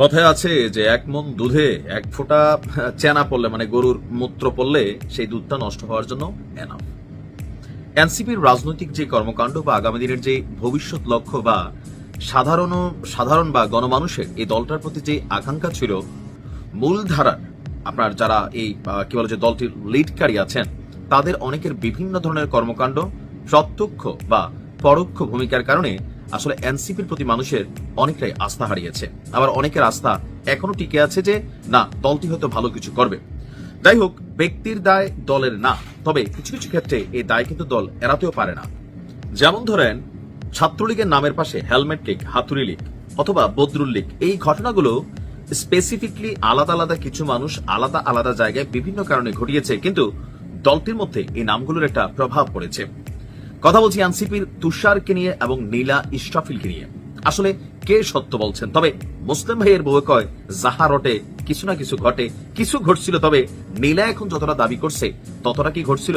কথায় আছে যে এক মন দুধে এক ফোঁটা চেনা পড়লে মানে গরুর মূত্র পড়লে সেই দুধটা নষ্ট হওয়ার জন্য এনাফ এনসিপির রাজনৈতিক যে কর্মকাণ্ড বা আগামী দিনের যে ভবিষ্যৎ লক্ষ্য বা সাধারণ সাধারণ বা গণমানুষের এই দলটার প্রতি যে আকাঙ্ক্ষা ছিল মূলধারার আপনার যারা এই কি বলে যে দলটির লিডকারী আছেন, তাদের অনেকের বিভিন্ন ধরনের কর্মকাণ্ড, প্রত্যক্ষ বা পরোক্ষ ভূমিকার কারণে আসলে এনসিপির প্রতি মানুষের অনেকটাই আস্থা হারিয়েছে। আবার অনেকের আস্থা এখনও টিকে আছে যে, না, দলটি হয়তো ভালো কিছু করবে। যাই হোক, ব্যক্তির দায় দলের না, তবে কিছু কিছু ক্ষেত্রে এই দায় কিন্তু দল এড়াতেও পারে না। যেমন ধরেন, ছাত্রলীগের নামের পাশে হেলমেট লীগ হাতুড়ি লীগ অথবা বদরুল লীগ, এই ঘটনাগুলো স্পেসিফিকলি আলাদা আলাদা কিছু মানুষ আলাদা আলাদা জায়গায় বিভিন্ন কারণে ঘটিয়েছে, কিন্তু দলটির মধ্যে এই নামগুলোর একটা প্রভাব পড়েছে। কথা বলছি এনসিপির তুষারকে নিয়ে এবং নীলা ইস্টাফিলকে নিয়ে। আসলে কে সত্য বলছেন? তবে মুসলিম ভাইয়ের বউ কয়, যাহা রটে, কিছু না কিছু ঘটে, কিছু ঘটছিল, তবে নীলা এখন যতটা দাবি করছে, ততটা কি ঘটছিল?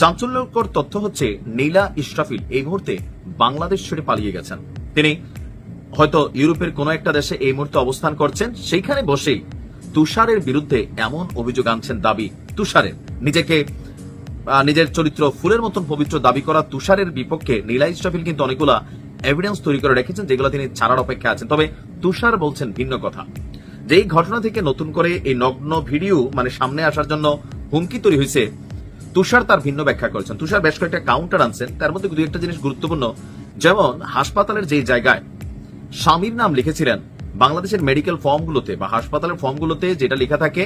চাঞ্চল্যকর তথ্য হচ্ছে, নীলা ইস্টাফিল এই মুহূর্তে বাংলাদেশ ছেড়ে পালিয়ে গেছেন। তিনি হয়তো ইউরোপের কোন একটা দেশে এই মুহূর্তে অবস্থান করছেন, সেইখানে বসেই তুষারের বিরুদ্ধে এমন অভিযোগ আনছেন দাবি তুষারের। নিজেকে নিজের চরিত্র ফুলের মতন পবিত্র দাবি করা তুষারের বিপক্ষে নীলা ইস্টাফিল কিন্তু অনেকগুলা এভিডেন্স তৈরি করে রেখেছেন, যেগুলো তিনি ছাড়ার অপেক্ষা আছেন। তবে তুষার বলছেন ভিন্ন কথা। যে এই ঘটনা থেকে নতুন করে এই নগ্ন ভিডিও মানে সামনে আসার জন্য হুমকি তৈরি হয়েছে, তুষার তার ভিন্ন ব্যাখ্যা করেছেন। তুষার বেশ কয়েকটা কাউন্টার আনছেন, তার মধ্যে দু একটা জিনিস গুরুত্বপূর্ণ। যেমন, হাসপাতালের যে জায়গায় স্বামীর নাম লিখেছিলেন, বাংলাদেশের মেডিকেল ফর্মগুলোতে বা হাসপাতালের ফর্মগুলোতে যেটা লেখা থাকে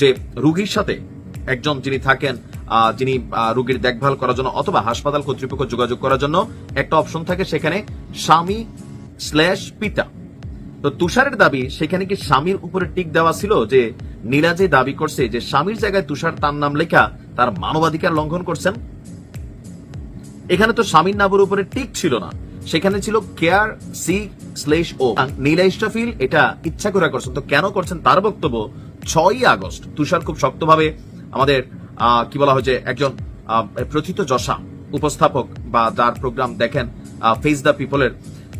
যে, রুগীর সাথে একজন যিনি থাকেন যিনি রুগীর দেখভাল করার জন্য অথবা হাসপাতাল কর্তৃপক্ষ যোগাযোগ করার জন্য একটা অপশন থাকে, সেখানে স্বামী স্ল্যাশ পিতা। তো তুষারের দাবি, সেখানে কি স্বামীর উপরে টিক দেওয়া ছিল যে নীলা যে দাবি করছে যে স্বামীর জায়গায় তুষার তার নাম লেখা তার মানবাধিকার লঙ্ঘন করছেন? এখানে তো স্বামীর নামের উপরে টিক ছিল না। সেখানে ছিল care C slash O. Nila ইস্টাফিল এটা ইচ্ছা করে করছেন। তো কেন করছেন তার বক্তব্য? ছয়ই আগস্ট। তুষার খুব শক্তভাবে আমাদের কি বলা হয়েছে একজন প্রথিত যশা উপস্থাপক বা যার প্রোগ্রাম দেখেন ফেস দ্য পিপলের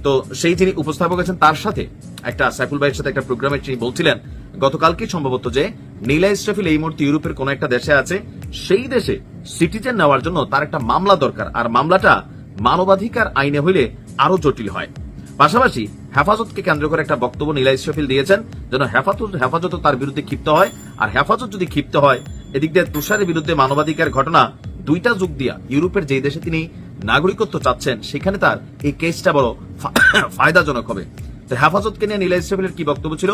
তো সেই যিনি উপস্থাপক আছেন, তার সাথে একটা সাইফুল ভাইয়ের সাথে একটা প্রোগ্রামে তিনি বলছিলেন গতকালকে সম্ভবত যে নীলা ইস্টাফিল এই মুহূর্তে ইউরোপের কোন একটা দেশে আছে, সেই দেশে সিটিজেন নেওয়ার জন্য তার একটা মামলা দরকার, আর মামলাটা মানবাধিকার আইনে হইলে আরও জটিল হয়। পাশাপাশি হেফাজতকে কেন্দ্র করে একটা বক্তব্য নীলা ইসরাফিল দিয়েছেন, যেন হেফাজত হেফাজত তার বিরুদ্ধে ক্ষিপ্ত হয়, আর হেফাজত যদি ক্ষিপ্ত হয় এদিক দিয়ে তুষারের বিরুদ্ধে মানবাধিকার ঘটনা দুইটা যুগ দিয়া ইউরোপের যে দেশে তিনি নাগরিকত্ব চাচ্ছেন, সেখানে তার এই কেসটা বড় ফায়দাজনক হবে। হেফাজতকে নিয়ে নীলা ইসরাফিলের কি বক্তব্য ছিল?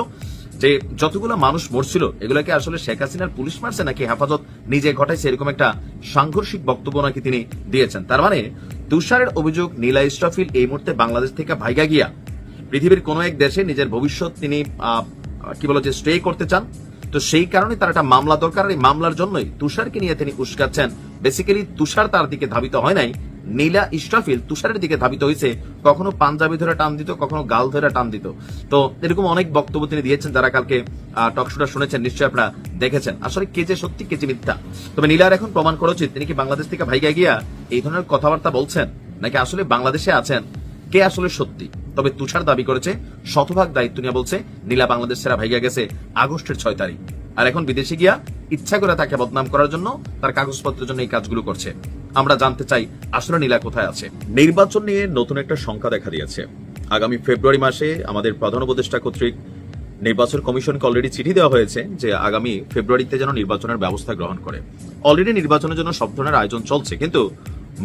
যে যতগুলো মানুষ মরছিল, এগুলোকে আসলে শেখ হাসিনার পুলিশ মারছে নাকি হেফাজত নিজে ঘটাইছে, এরকম একটা সাংঘর্ষিক বক্তব্য নাকি তিনি দিয়েছেন। তার মানে তুষারের অভিযোগ নীলা ইস্টাফিল এই মুহূর্তে বাংলাদেশ থেকে ভাইগা গিয়া পৃথিবীর কোন এক দেশে নিজের ভবিষ্যৎ তিনি কি বলো যে স্টে করতে চান তো সেই কারণে তার একটা মামলা দরকার এই মামলার জন্যই তুষারকে নিয়ে তিনি উস্কাচ্ছেন। বেসিক্যালি তুষার তার দিকে ধাবিত হয় নাই। নীলা ইস্টাফিল তুষারের দিকে ধাবিত হয়েছে। কখনো পাঞ্জাবি ধরে টান দিত, কখনো গাল ধরে টান দিত। তো এরকম অনেক বক্তব্য তিনি দিয়েছেন, যারা কালকে টকশোটা শুনেছেন, নিশ্চয়ই আপনারা দেখেছেন। আসলে কে যে সত্যি, কে যে মিথ্যা। তবে নীলার এখন প্রমাণ করা উচিত। তিনি কি বাংলাদেশ থেকে ভাইগা গিয়া এই ধরনের কথাবার্তা বলছেন? নাকি আসলে বাংলাদেশে আছেন? কে আসলে সত্যি? তবে তুষার দাবি করেছে, শতভাগ দায়িত্ব নিয়ে বলছে, নীলা বাংলাদেশ সেরা ভাইগা গেছে আগস্টের ছয় তারিখ। আর এখন বিদেশে গিয়া ইচ্ছা করে তাকে বদনাম করার জন্য তার কাগজপত্রের জন্য এই কাজগুলো করছে। আমরা জানতে চাই, আসলে নীলা কোথায় আছে? নির্বাচন নিয়ে নতুন একটা সংখ্যা দেখা দিয়েছে। আগামী ফেব্রুয়ারি মাসে আমাদের প্রধান উপদেষ্টা কর্তৃক নির্বাচন কমিশনকে অলরেডি চিঠি দেওয়া হয়েছে যে আগামী ফেব্রুয়ারিতে যেন নির্বাচনের ব্যবস্থা গ্রহণ করে। অলরেডি নির্বাচনের জন্য সব ধরনের আয়োজন চলছে, কিন্তু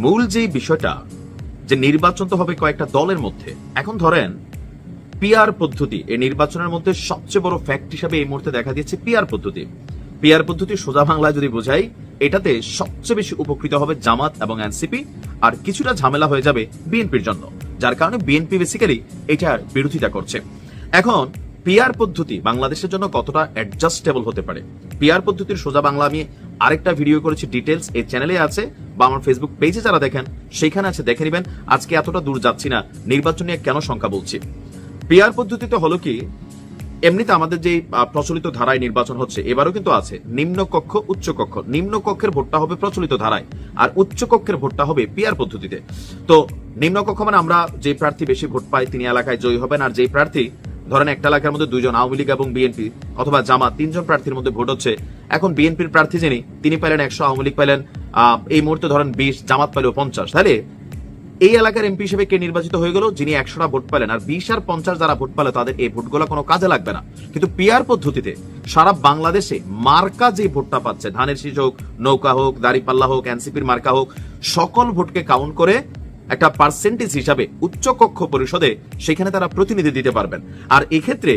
মূল যে বিষয়টা যে নির্বাচন তো হবে কয়েকটা দলের মধ্যে। এখন ধরেন পিআর পদ্ধতি, এই নির্বাচনের মধ্যে সবচেয়ে বড় ফ্যাক্ট হিসাবে এই মুহূর্তে দেখা দিয়েছে পিআর পদ্ধতি। পিআর পদ্ধতি সোজা বাংলায় যদি বোঝাই, এটাতে সবচেয়ে বেশি উপকৃত হবে জামাত এবং এনসিপি আর কিছুটা ঝামেলা হয়ে যাবে বিএনপির জন্য, যার কারণে বিএনপি বেসিক্যালি এটার বিরোধিতা করছে। এখন পিআর পদ্ধতি বাংলাদেশের জন্য কতটা অ্যাডজাস্টেবল হতে পারে? পিআর পদ্ধতির সোজা বাংলা আমি আরেকটা ভিডিও করেছি ডিটেলস এই চ্যানেলে আছে বা আমার ফেসবুক পেজে যারা দেখেন, সেখানে আছে, দেখে নেবেন। আজকে এতটা দূর যাচ্ছি না, নির্বাচন নিয়ে কেন সংখ্যা বলছি? পিআর পদ্ধতিতে হলো কি, এমনিতে আমাদের যে প্রচলিত ধারায় নির্বাচন হচ্ছে, এবারও কিন্তু আছে। নিম্ন কক্ষ, উচ্চ কক্ষ। নিম্ন কক্ষের ভোটটা হবে প্রচলিত ধারায়, আর উচ্চ কক্ষের ভোটটা হবে পিআর পদ্ধতিতে। তো, নিম্ন কক্ষ মানে আমরা যে প্রার্থী বেশি ভোট পাই তিনি এলাকায় জয়ী হবেন, আর যে প্রার্থী ধরেন একটা এলাকার মধ্যে দুইজন আওয়ামী লীগ এবং বিএনপি অথবা জামাত তিনজন প্রার্থীর মধ্যে ভোট হচ্ছে। এখন বিএনপির প্রার্থী যিনি তিনি পেলেন একশো আওয়ামী লীগ আহ, এই মুহূর্তে ধরেন বিশ জামাত পেল পঞ্চাশ। তাহলে এই এলাকার এমপি হিসেবে কে নির্বাচিত হয়ে গেল? যিনি একশোটা ভোট পেলেন আর বিশ আর পঞ্চাশ যারা ভোট পেলে তাদের এই ভোটগুলো কোনো কাজে লাগবে না। কিন্তু পিয়ার পদ্ধতিতে সারা বাংলাদেশে মার্কা যে ভোটটা পাচ্ছে ধানের শীষ হোক নৌকা হোক দাড়িপাল্লা হোক এনসিপির মার্কা হোক সকল ভোটকে কাউন্ট করে একটা পার্সেন্টেজ হিসাবে উচ্চ কক্ষ পরিষদে সেখানে তারা প্রতিনিধি দিতে পারবেন। আর এক্ষেত্রে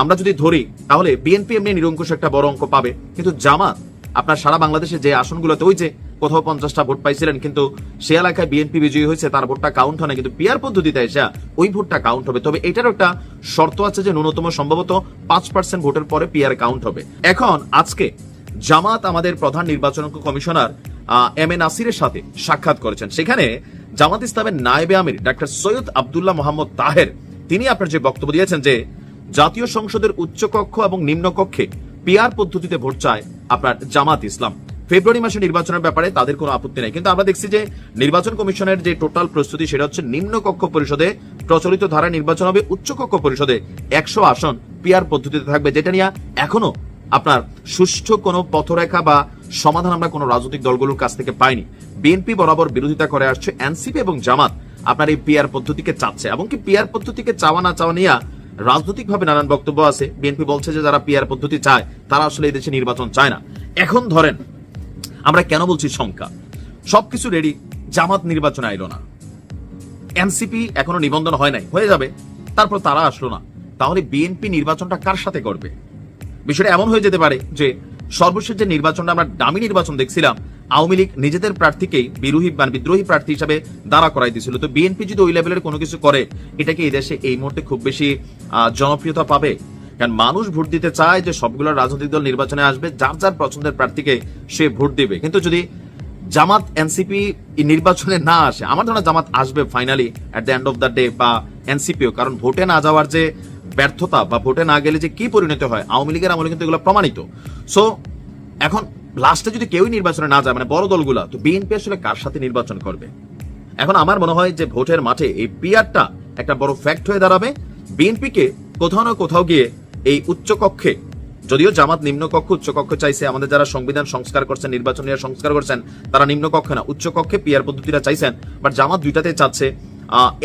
আমরা যদি ধরি, তাহলে বিএনপি এমনি নিরঙ্কুশ একটা বড় অঙ্ক পাবে। কিন্তু জামাত, আপনার সারা বাংলাদেশে যে আসনগুলোতে ওই যে কোথাও পঞ্চাশটা ভোট পাইছিলেন, কিন্তু সে এলাকায় বিএনপি বিজয়ী হয়েছে, তার ভোটটা কাউন্ট হয় না কিন্তু পিয়ার পদ্ধতিতে এসে ওই ভোটটা কাউন্ট হবে। তবে এটারও একটা শর্ত আছে যে ন্যূনতম সম্ভবত পাঁচ পার্সেন্ট ভোটের পরে পিয়ার কাউন্ট হবে। এখন আজকে জামাত আমাদের প্রধান নির্বাচন কমিশনার এম এ নাসিরের সাথে সাক্ষাৎ করেছেন। সেখানে জামাত ইসলামের নায়েবে আমির ডাক্তার সৈয়দ আবদুল্লাহ মোহাম্মদ তাহের, তিনি আপনার যে বক্তব্য দিয়েছেন যে জাতীয় সংসদের উচ্চকক্ষ এবং নিম্নকক্ষে পিয়ার পদ্ধতিতে ভোট চায় আপনার জামাত ইসলাম। ফেব্রুয়ারি মাসে নির্বাচনের ব্যাপারে তাদের কোনো আপত্তি নেই। কিন্তু আমরা দেখছি যে নির্বাচন কমিশনের যে টোটাল প্রস্তুতি, সেটা হচ্ছে নিম্নকক্ষ পরিষদে প্রচলিত ধারা নির্বাচন হবে উচ্চকক্ষ পরিষদে একশো আসন পিয়ার পদ্ধতিতে থাকবে, যেটা নিয়ে এখনও আপনার সুষ্ঠু কোনো পথরেখা বা সমাধান আমরা কোনো রাজনৈতিক দলগুলোর কাছ থেকে পাইনি। বিএনপি বরাবর বিরোধিতা করে আসছে এনসিপি এবং জামাত। আপনার এই পিয়ার পদ্ধতিকে চাচ্ছে এবং কি পিয়ার পদ্ধতিকে চাওয়া না চাওয়া নিয়ে রাজনৈতিকভাবে নানান বক্তব্য আছে। বিএনপি বলছে যে যারা পিয়ার পদ্ধতি চায়, তারা আসলে এই দেশে নির্বাচন চায় না। এখন ধরেন, আমরা কেন বলছি সংখ্যা সবকিছু রেডি জামাত নির্বাচন আইলো না। এনসিপি এখনও নিবন্ধন হয় নাই। হয়ে যাবে, তারপর তারা আসলো না। তাহলে বিএনপি নির্বাচনটা কার সাথে করবে? বিষয়টা এমন হয়ে যেতে পারে যে সর্বশেষ যে নির্বাচনটা আমরা দামি নির্বাচন দেখছিলাম, আওয়ামী লীগ নিজেদের প্রার্থীকেই বিরোহী মানে বিদ্রোহী প্রার্থী হিসাবে দাঁড়া করাই দিয়েছিল। তো বিএনপি যদি ওই লেভেলের কোনো কিছু করে এটাকে এই দেশে এই মুহূর্তে খুব বেশি জনপ্রিয়তা পাবে? কারণ মানুষ ভোট দিতে চায় যে সবগুলো রাজনৈতিক দল নির্বাচনে আসবে, যার যার পছন্দের প্রার্থীকে সে ভোট দিবে। কিন্তু যদি জামাত এনসিপি নির্বাচনে না আসে, আমার ধারণা জামাত আসবে finally at the end of the day বা এনসিপিও। কারণ ভোটে না যাওয়ার যে ব্যর্থতা বা ভোটে না গেলে যে কি পরিণত হয়, আওয়ামী লীগের আমলে কিন্তু এগুলো প্রমাণিত। সো এখন লাস্টে যদি কেউই নির্বাচনে না যায় মানে বড় দলগুলা, তো বিএনপি আসলে কার সাথে নির্বাচন করবে? এখন আমার মনে হয় যে ভোটের মাঠে এই পিয়ারটা একটা বড় ফ্যাক্ট হয়ে দাঁড়াবে। বিএনপিকে কোথাও না কোথাও গিয়ে এই উচ্চকক্ষে যদিও জামাত নিম্নকক্ষ উচ্চকক্ষ চাইছে, আমাদের যারা সংবিধান সংস্কার করছেন, নির্বাচন সংস্কার করছেন, তারা নিম্নকক্ষে না উচ্চকক্ষে পিয়ার পদ্ধতিটা চাইছেন বাট জামাত দুইটাতে চাচ্ছে।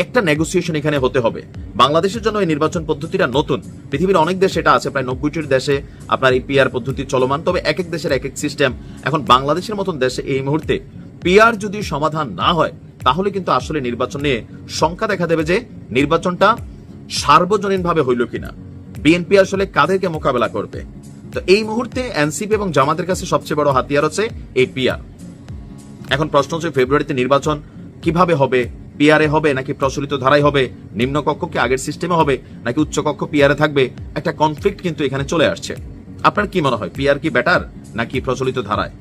একটা নেগোসিয়েশন এখানে হতে হবে। বাংলাদেশের জন্য এই নির্বাচন পদ্ধতিটা নতুন। পৃথিবীর অনেক দেশ এটা আছে, প্রায় নব্বইটির দেশে আপনার এই পিয়ার পদ্ধতি চলমান। তবে এক এক দেশের এক এক সিস্টেম এখন বাংলাদেশের মতন দেশে এই মুহূর্তে পিয়ার যদি সমাধান না হয়, তাহলে কিন্তু আসলে নির্বাচন নিয়ে শঙ্কা দেখা দেবে যে নির্বাচনটা সার্বজনীনভাবে হইল কিনা। বিএনপি আসলে কাদেরকে মোকাবেলা করবে? তো এই মুহূর্তে এনসিপি এবং জামাতের কাছে সবচেয়ে বড় হাতিয়ার হচ্ছে এই পিয়ার এখন প্রশ্ন হচ্ছে, ফেব্রুয়ারিতে নির্বাচন কীভাবে হবে? পিয়ারে হবে, নাকি প্রচলিত ধারায় হবে? নিম্নকক্ষ কি আগের সিস্টেমে হবে, নাকি উচ্চকক্ষ পিয়ারে থাকবে? একটা কনফ্লিক্ট কিন্তু এখানে চলে আসছে। আপনার কি মনে হয় পিয়ার কি বেটার নাকি প্রচলিত ধারায়?